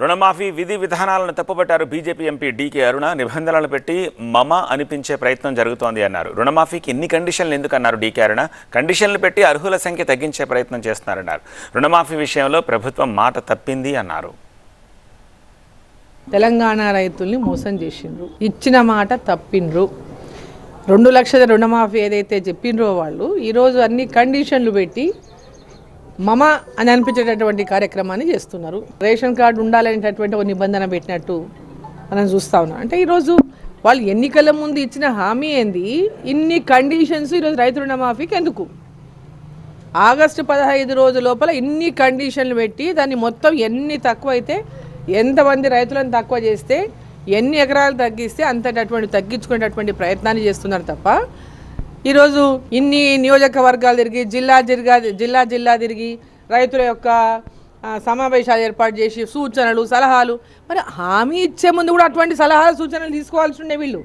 రుణమాఫీ విధి విధానాలను తప్పుపట్టారు బీజేపీ ఎంపీ డీకే అరుణ. నిబంధనలు పెట్టి మమ అనిపించే ప్రయత్నం జరుగుతోంది అన్నారు. రుణమాఫీకి ఎన్ని కండిషన్లు ఎందుకు అన్నారు డీకే అరుణ? కండిషన్లు పెట్టి అర్హుల సంఖ్య తగ్గించే ప్రయత్నం చేస్తున్నారన్నారు. రుణమాఫీ విషయంలో ప్రభుత్వం మాట తప్పింది అన్నారు. తెలంగాణ రైతుల్ని మోసం చేసిండ్రు. ఇచ్చిన మాట తప్పిండ్రు. రెండు లక్షల రుణమాఫీ ఏదైతే చెప్పిండ్రో వాళ్ళు ఈరోజు అన్ని కండిషన్లు పెట్టి మమ అని అనిపించేటటువంటి కార్యక్రమాన్ని చేస్తున్నారు. రేషన్ కార్డు ఉండాలనేటటువంటి ఒక నిబంధన పెట్టినట్టు మనం చూస్తా ఉన్నాం. అంటే ఈరోజు వాళ్ళు ఎన్నికల ముందు ఇచ్చిన హామీ ఏంది? ఇన్ని కండిషన్స్ ఈరోజు రైతు రుణమాఫీకి ఎందుకు? ఆగస్టు పదహైదు రోజు లోపల ఇన్ని కండిషన్లు పెట్టి దాన్ని మొత్తం ఎన్ని తక్కువ అయితే ఎంతమంది రైతులను తక్కువ చేస్తే ఎన్ని ఎకరాలు తగ్గిస్తే అంతటటువంటి తగ్గించుకునేటటువంటి ప్రయత్నాన్ని చేస్తున్నారు తప్ప ఈరోజు ఇన్ని నియోజకవర్గాలు తిరిగి జిల్లా జిల్లా జిల్లా జిల్లా తిరిగి రైతుల యొక్క సమావేశాలు ఏర్పాటు చేసి సూచనలు సలహాలు. మరి హామీ ఇచ్చే ముందు కూడా అటువంటి సలహాలు సూచనలు తీసుకోవాల్సి ఉండే వీళ్ళు.